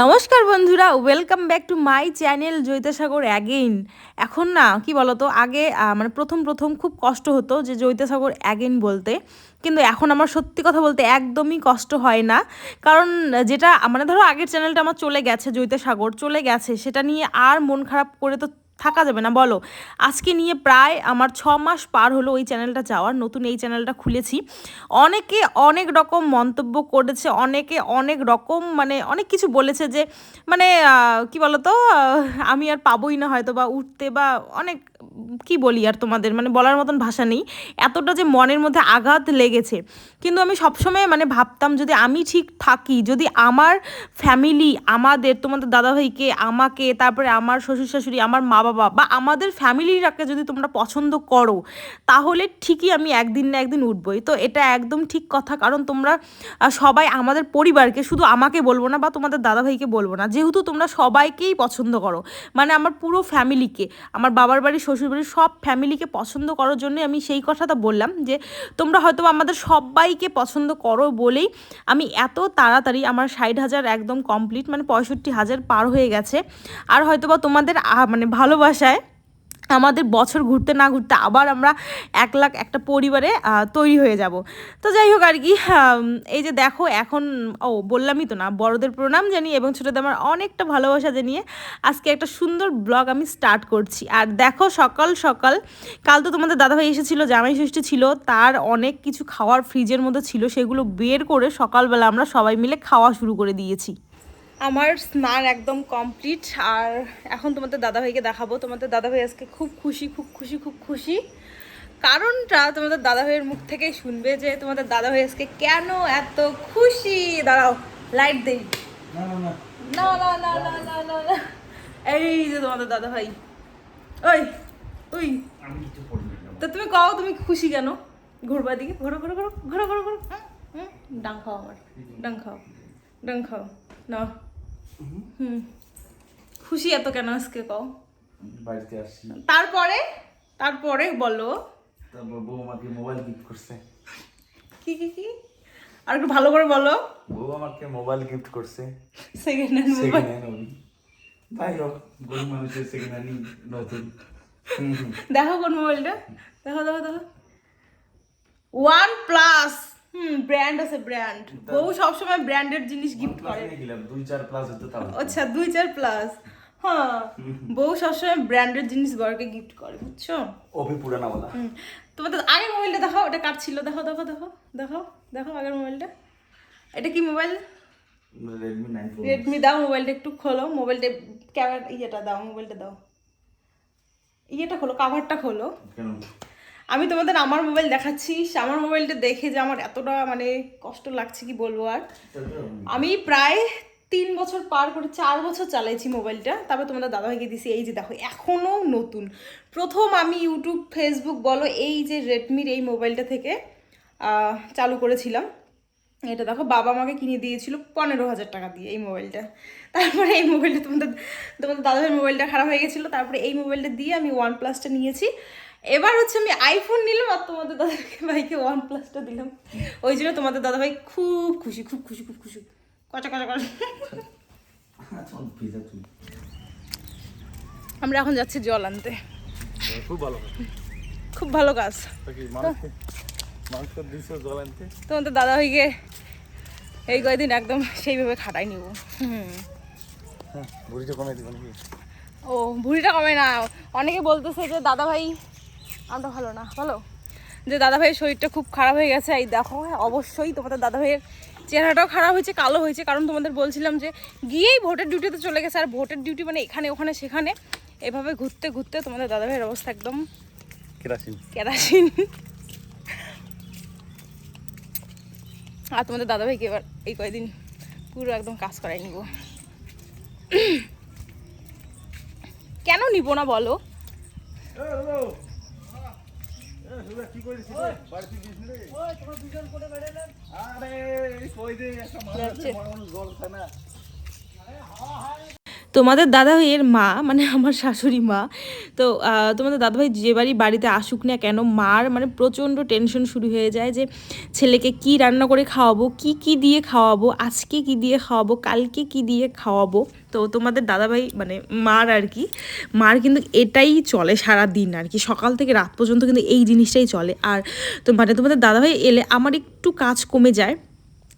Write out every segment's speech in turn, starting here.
নমস্কার বন্ধুরা welcome back to my channel Joitasagar again এখন না, কি বলতো, আগে মানে প্রথম প্রথম খুব কষ্ট হতো যে জৈতাসাগর অ্যাগেইন বলতে। কিন্তু এখন আমার সত্যি কথা বলতে একদমই কষ্ট হয় না। কারণ যেটা মানে ধরো আগের চ্যানেলটা আমার চলে গেছে জৈতাসাগর চলে গেছে, সেটা নিয়ে আর মন খারাপ করে তো থাকা যাবে না, বলো। আজকে নিয়ে প্রায় আমার ছ মাস পার হলো ওই চ্যানেলটা যাওয়ার, নতুন এই চ্যানেলটা খুলেছি। অনেকে অনেক রকম মন্তব্য করেছে, অনেকে অনেক রকম মানে অনেক কিছু বলেছে যে মানে কি বলতো আমি আর পাবোই না হয়তো বা উঠতে বা অনেক, কি বলি আর তোমাদের মানে বলার মতন ভাষা নেই। এতটা যে মনের মধ্যে আঘাত লেগেছে। কিন্তু আমি সবসময় মানে ভাবতাম, যদি আমি ঠিক থাকি, যদি আমার ফ্যামিলি, আমাদের তোমাদের দাদাভাইকে, আমাকে, তারপরে আমার শ্বশুর শাশুড়ি, আমার মা বাবা বা আমাদের ফ্যামিলিরাকে যদি তোমরা পছন্দ করো, তাহলে ঠিকই আমি একদিন না একদিন উঠবই। তো এটা একদম ঠিক কথা, কারণ তোমরা সবাই আমাদের পরিবারকে শুধু আমাকে বলব না বা তোমাদের দাদাভাইকে বলব না, যেহেতু তোমরা সবাইকেই পছন্দ করো। মানে আমার পুরো ফ্যামিলিকে, আমার বাবার বাড়ি, শ্বশুর বাড়ির সব ফ্যামিলিকে পছন্দ করার জন্য আমি সেই কথাটা বললাম যে, তোমরা হয়তো আমাদের সবাইকে পছন্দ করো বলেই আমি এত তাড়াতাড়ি আমার ষাট হাজার একদম কমপ্লিট মানে পঁয়ষট্টি হাজার পার হয়ে গেছে। আর হয়তো বা তোমাদের মানে মানে ভালোবাসায় আমাদের বছর ঘুরতে না ঘুরতে আবার আমরা এক লাখ একটা পরিবারে তৈরি হয়ে যাব। তো যাই হোক আর কি এই যে দেখো এখন, ও, বললামই তো না, বড়দের প্রণাম জানিয়ে এবং ছোটোদের আমার অনেকটা ভালোবাসা জানিয়ে আজকে একটা সুন্দর ব্লগ আমি স্টার্ট করছি। আর দেখো সকাল সকাল, কাল তো তোমাদের দাদাভাই এসেছিল, জামাই ষষ্ঠী ছিল, তার অনেক কিছু খাওয়ার ফ্রিজের মধ্যে ছিল, সেগুলো বের করে সকালবেলা আমরা সবাই মিলে খাওয়া শুরু করে দিয়েছি। আমার স্নান একদম কমপ্লিট আর এখন তোমাদের দাদাভাইকে দেখাবো। তোমাদের দাদাভাই আজকে খুব খুশি খুব খুশি খুব খুশি। কারণটা তোমাদের দাদাভাইয়ের মুখ থেকেই শুনবে যে তোমাদের দাদাভাই আজকে কেন এত খুশি? দাঁড়াও লাইট দেই। না না না। না না না না এই যে তোমাদের দাদাভাই। ওই ওই। তো তুমি কও তুমি খুশি কেন? ঘুরবার দিকে ঘোরো ঘোরো ঘোরো ঘোরো ঘোরো। ঘোরো ডাং খাও আমার ডাং খাও ডাং খাও। না হুম। খুশি এত কেন আজকে কও? বাড়িতে আসছি। তারপরে? তারপরে বলো। তারপর বউ আমাকে মোবাইল গিফট করছে। কি কি কি? আর একটু ভালো করে বলো। বউ আমাকে মোবাইল গিফট করছে second hand mobile second hand ওই গরিব মানুষের সেকেন্ড হ্যান্ড নতুন। দেখো কোন মোবাইলটা দেখো দেখো দেখো। ওয়ান প্লাস হুম ব্র্যান্ড আছে ব্র্যান্ড বউ সবসময় ব্র্যান্ডেড জিনিস গিফট করে। দুই চার প্লাস হতো তাও আচ্ছা দুই চার প্লাস হ্যাঁ বউ সবসময় ব্র্যান্ডেড জিনিস বরকে গিফট করে বুঝছ? অভি পুরানা বলা। তোমাদের আগের মোবাইলটা দেখো ওটা কার ছিল? দেখো দেখো দেখো দেখো দেখো আগের মোবাইলটা এটা কি মোবাইল রেডমি দাও মোবাইলটা একটু খোলো। মোবাইলটা ক্যামেরা ইয়েটা দাও মোবাইলটা দাও। ইয়েটা খোলো কাভারটা খোলো। কেন? আমি তোমাদের আমার মোবাইল দেখাচ্ছি, আমার মোবাইলটা দেখে যে আমার এতটা মানে কষ্ট লাগছে কি বলব আর। আমি প্রায় তিন বছর পার করে চার বছর চালাইছি মোবাইলটা তারপর তোমাদের দাদাভাইকে দিছি, এই যে দেখো এখনও নতুন। প্রথম আমি ইউটিউব ফেসবুক বলো, এই যে রেডমির এই মোবাইলটা থেকে চালু করেছিলাম। এটা দেখো, বাবা আমাকে কিনে দিয়েছিল পনেরো হাজার টাকা দিয়ে এই মোবাইলটা তারপরে এই মোবাইলটা তোমাদের তোমাদের দাদাভাইয়ের মোবাইলটা খারাপ হয়ে গেছিল, তারপরে এই মোবাইলটা দিয়ে আমি ওয়ান প্লাসটা নিয়েছি। এবার হচ্ছে আমি আইফোন নিলাম আর তোমাদের দাদা ভাইকে ওয়ান প্লাসটা দিলাম। ওই জন্য তোমাদের দাদাভাই খুব খুশি খুব খুশি খুব খুশি। কচা কচা কচা। আচ্ছা আমরা এখন যাচ্ছি জল আনতে। খুব ভালো খুব ভালো কাজ। তোমাদের দাদা ভাইকে এই কয়দিন একদম সেইভাবে খাটাই নিব। হুম। হ্যাঁ ও ভুঁড়িটা কমে না। অনেকে বলতেছে যে দাদা ভাই আমরা ভালো না ভালো যে দাদা ভাইয়ের শরীরটা খুব খারাপ হয়ে গেছে এই দেখো অবশ্যই তোমাদের দাদা ভাইয়ের চেহারাটাও খারাপ হয়েছে কালো হয়েছে। কারণ তোমাদের বলছিলাম যে গিয়েই ভোটের ডিউটিতে চলে গেছে আর ভোটের ডিউটি মানে এখানে ওখানে সেখানে এভাবে ঘুরতে ঘুরতে তোমাদের দাদা ভাইয়ের অবস্থা একদম কেরাসিন। কেরাসিন। আর তোমাদের দাদা ভাইকে এবার এই কয়দিন পুরো একদম কাজ করাই নিব। কেন নিব না বলো? কি করিস বাড়িতে গিয়েছিস ওই তোমরা দুজন করে বেড়ালেন। আরে কই দে একটা মানুষ জল খানা আরে তোমাদের দাদাভাইয়ের মা মানে আমার শাশুড়ি মা, তো তোমাদের দাদাভাই যে বাড়ি, বাড়িতে আসুক না কেন, মার মানে প্রচণ্ড টেনশন শুরু হয়ে যায় যে ছেলেকে কি রান্না করে খাওয়াবো, কি কি দিয়ে খাওয়াবো, আজকে কি দিয়ে খাওয়াবো, কালকে কি দিয়ে খাওয়াবো। তো তোমাদের দাদাভাই মানে মার আর কি, মার কিন্তু এটাই চলে সারা দিন আর কি, সকাল থেকে রাত পর্যন্ত কিন্তু এই জিনিসটাই চলে। আর তো মানে তোমাদের দাদাভাই এলে আমার একটু কাজ কমে যায়।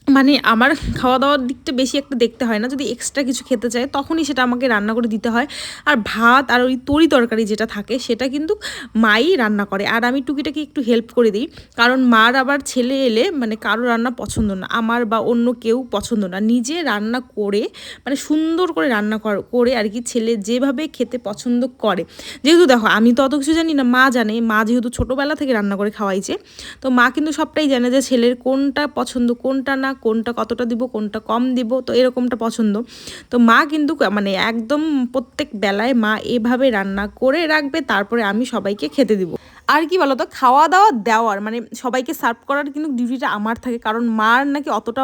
মানে আমার খাওয়া দাওয়ার দিকটা বেশি একটা দেখতে হয় না। যদি এক্সট্রা কিছু খেতে চায়, তখনই সেটা আমাকে রান্না করে দিতে হয়। আর ভাত আর ওই তরি তরকারি যেটা থাকে, সেটা কিন্তু মাই রান্না করে। আর আমি টুকিটাকি একটু হেল্প করে দিই। কারণ মার আবার ছেলে এলে মানে কারও রান্না পছন্দ না। আমার বা অন্য কেউ পছন্দ না। নিজে রান্না করে মানে সুন্দর করে রান্না কর- আর কি ছেলে যেভাবে খেতে পছন্দ করে। যেহেতু দেখো, আমি তো অত কিছু জানি না, মা জানে। মা যেহেতু ছোটোবেলা থেকে রান্না করে খাওয়াইছে, তো মা কিন্তু সবটাই জানে যে ছেলের কোনটা পছন্দ, কোনটা না কোনটা কতটা দিব, কোনটা কম দিব, তো এরকমটা পছন্দ। তো মা কিন্তু মানে একদম প্রত্যেক বেলায় মা এভাবে রান্না করে রাখবে, তারপরে আমি সবাইকে খেতে দিব। আর কি বলতো খাওয়া দাওয়া দেওয়ার মানে সবাইকে সার্ভ করার কিন্তু ডিউটিটা আমার থাকে। কারণ মার নাকি অতটা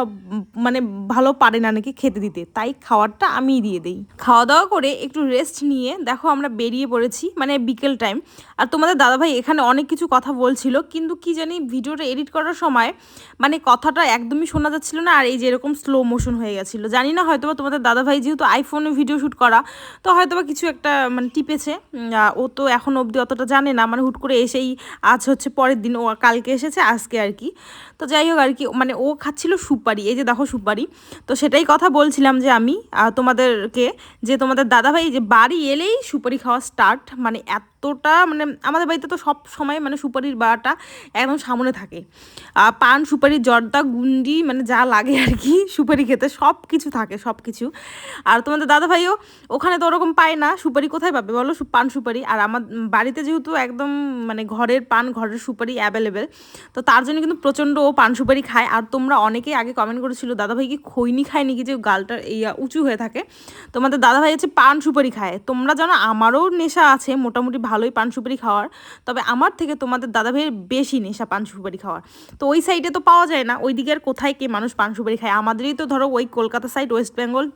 মানে ভালো পারে না নাকি খেতে দিতে। তাই খাওয়ারটা আমিই দিয়ে দিই। খাওয়া দাওয়া করে একটু রেস্ট নিয়ে দেখো আমরা বেরিয়ে পড়েছি মানে বিকেল টাইম আর তোমাদের দাদাভাই এখানে অনেক কিছু কথা বলছিল, কিন্তু কি জানি ভিডিওটা এডিট করার সময় মানে কথাটা একদমই শোনা যাচ্ছিল না, আর এই যে এরকম স্লো মোশন হয়ে গেছিল। জানি না হয়তোবা তোমাদের দাদাভাই যেহেতু আইফোনে ভিডিও শ্যুট করা, তো হয়তোবা কিছু একটা মানে টিপেছে। ও তো এখন অবধি অতটা জানে না মানে হুট করে এসেই আজ হচ্ছে পরের দিন, ও কালকে এসেছে, আজকে আর কি। তো যাই হোক আর কি মানে ও খাচ্ছিল সুপারি, এই যে দেখো সুপারি। তো সেটাই কথা বলছিলাম যে আমি তোমাদেরকে, যে তোমাদের দাদাভাই যে বাড়ি এলেই সুপারি খাওয়া স্টার্ট মানে এতটা মানে আমাদের বাড়িতে তো সব সময় মানে সুপারির বাটা একদম সামনে থাকে। পান, সুপারি, জর্দা, গুন্ডি মানে যা লাগে আর কি, সুপারি খেতে সব কিছু থাকে, সব কিছু। আর তোমাদের দাদাভাইও ওখানে তো ওরকম পায় না, সুপারি কোথায় পাবে বলো? পান, সুপারি। আর আমার বাড়িতে যেহেতু একদম মানে ঘরের পান, ঘরের সুপারি অ্যাভেলেবেল তো তার জন্য কিন্তু প্রচণ্ড ও পান, সুপারি খায়। আর তোমরা অনেকেই আগে কমেন্ট করেছিল দাদাভাই কি খৈনি খায় নাকি যে গালটা এই উঁচু হয়ে থাকে? তোমাদের দাদাভাই হচ্ছে পান, সুপারি খায়। তোমরা জানো আমারও নেশা আছে মোটামুটি ভালোই পান সুপারি খাওয়ার। তবে আমার থেকে তোমাদের দাদাভাইয়ের বেশি নেশা পান সুপারি খাওয়ার। তো ওই সাইডে তো পাওয়া যায় না ওই দিকে আর কোথায় কে মানুষ পান সুপারি খায়? আমাদেরই তো ধরো ওই Kolkata side West Bengal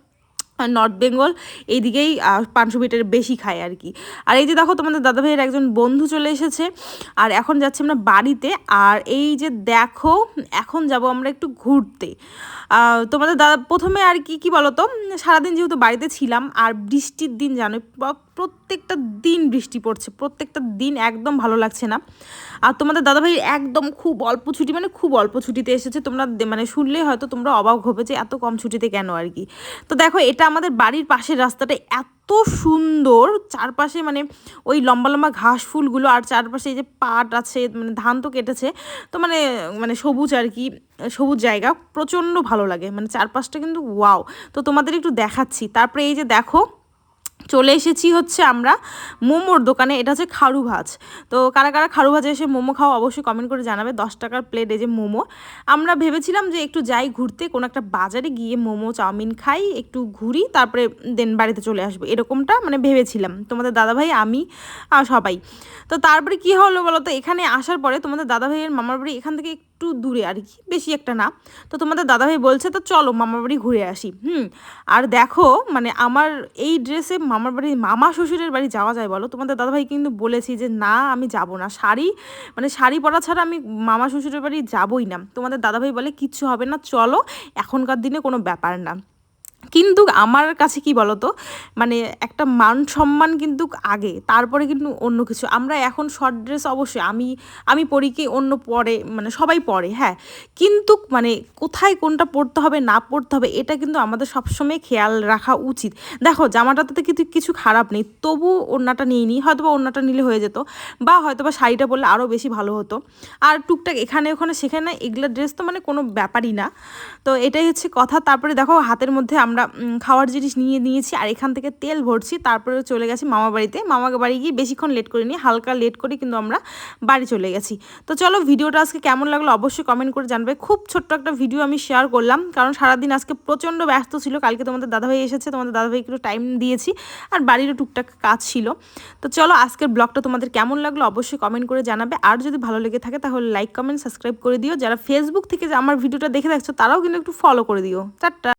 North Bengal এইদিকেই পাঁচশো মিটার বেশি খায় আর কি। আর এই যে দেখো তোমাদের দাদাভাইয়ের একজন বন্ধু চলে এসেছে, আর এখন যাচ্ছি আমরা বাড়িতে, আর এই যে দেখো, এখন যাব আমরা একটু ঘুরতে। তোমাদের দাদা, প্রথমে আর কি কি বলতো? সারাদিন যেহেতু বাড়িতে ছিলাম, আর বৃষ্টির দিন জানো প্রত্যেকটা দিন বৃষ্টি পড়ছে, প্রত্যেকটা দিন একদম ভালো লাগছে না। আর তোমাদের দাদাভাই একদম খুব অল্প ছুটি মানে খুব অল্প ছুটিতে এসেছে। তোমরা মানে শুনলেই হয়তো তোমরা অবাক হবে যে এত কম ছুটিতে কেন আর কি। তো দেখো, এটা আমাদের বাড়ির পাশের রাস্তাটা এত সুন্দর, চারপাশে মানে ওই লম্বা লম্বা ঘাস ফুলগুলো আর চারপাশে এই যে পাট আছে মানে ধান তো কেটেছে। তো মানে মানে সবুজ আর কি, সবুজ জায়গা, প্রচণ্ড ভালো লাগে। মানে চারপাশটা কিন্তু ওয়াও। তো তোমাদের একটু দেখাচ্ছি। তারপরে এই যে দেখো চলে এসেছি হচ্ছে আমরা মোমোর দোকানে, এটা হচ্ছে খাড়ু ভাজ। তো কারা কারা খাড়ু ভাজে এসে মোমো খাওয়া অবশ্যই কমেন্ট করে জানাবে, দশ টাকার প্লেট এই যে মোমো। আমরা ভেবেছিলাম যে একটু যাই ঘুরতে, কোনো একটা বাজারে গিয়ে মোমো, চাউমিন খাই, একটু ঘুরি, তারপরে দেন বাড়িতে চলে আসব। এরকমটা মানে ভেবেছিলাম। তোমাদের দাদাভাই, আমি সবাই। তো তারপরে কি হলো বলো তো এখানে আসার পরে তোমাদের দাদাভাইয়ের মামার বাড়ি এখান থেকে একটু দূরে আর কি, বেশি একটা না। তো তোমাদের দাদাভাই বলছে, তো চলো মামার বাড়ি ঘুরে আসি। হুম, আর দেখো মানে আমার এই ড্রেসে মামার বাড়ি, মামা শ্বশুরের বাড়ি যাওয়া যায় বলো? তোমাদের দাদাভাই কিন্তু বলেছি যে, না, আমি যাব না। শাড়ি মানে শাড়ি পরা ছাড়া আমি মামা শ্বশুরের বাড়ি যাবই না। তোমাদের দাদাভাই বলে, কিচ্ছু হবে না, চলো, এখনকার দিনে কোনো ব্যাপার না। কিন্তু আমার কাছে কি বলতো? মানে একটা মান সম্মান কিন্তু আগে, তারপরে কিন্তু অন্য কিছু। আমরা এখন শর্ট ড্রেস অবশ্যই, আমি আমি পরি কি অন্য পরে মানে সবাই পরে হ্যাঁ। কিন্তু মানে কোথায় কোনটা পড়তে হবে, না পড়তে হবে, এটা কিন্তু আমাদের সবসময় খেয়াল রাখা উচিত। দেখো, জামাটাতে কিন্তু কিছু খারাপ নেই, তবু ওড়নাটা নিয়ে নিই হয়তো বা ওড়নাটা নিলে হয়ে যেত, বা হয়তো বা শাড়িটা পরলে আরও বেশি ভালো হতো। আর টুকটাক এখানে ওখানে, সেখানে, এগুলো ড্রেস তো মানে কোনো ব্যাপারই না। তো এটাই হচ্ছে কথা, তারপরে দেখো, হাতের মধ্যে আমরা উম, খাওয়ার জিনিস নিয়ে নিয়েছি আর এখান থেকে তেল ভরছি তারপরে চলে গেছি মামা বাড়িতে। মামা বাড়ি গিয়ে বেশিক্ষণ লেট করিনি হালকা লেট করে কিন্তু আমরা বাড়ি চলে গেছি। তো চলো ভিডিওটা আজকে কেমন লাগল অবশ্যই কমেন্ট করে জানবে। খুব ছোট্ট একটা ভিডিও আমি শেয়ার করলাম কারণ সারাদিন আজকে প্রচণ্ড ব্যস্ত ছিল। কালকে তোমাদের দাদাভাই এসেছে তোমাদের দাদাভাই একটু টাইম দিয়েছি আর বাড়িরও টুকটাক কাজ ছিল। তো চলো আজকের ব্লগটা তোমাদের কেমন লাগল অবশ্যই কমেন্ট করে জানাবে। আর যদি ভালো লেগে থাকে তাহলে লাইক কমেন্ট সাবস্ক্রাইব করে দিও। যারা ফেসবুক থেকে আমার ভিডিওটা দেখে দেখছ তারাও কিন্তু একটু ফলো করে দিও। চারটা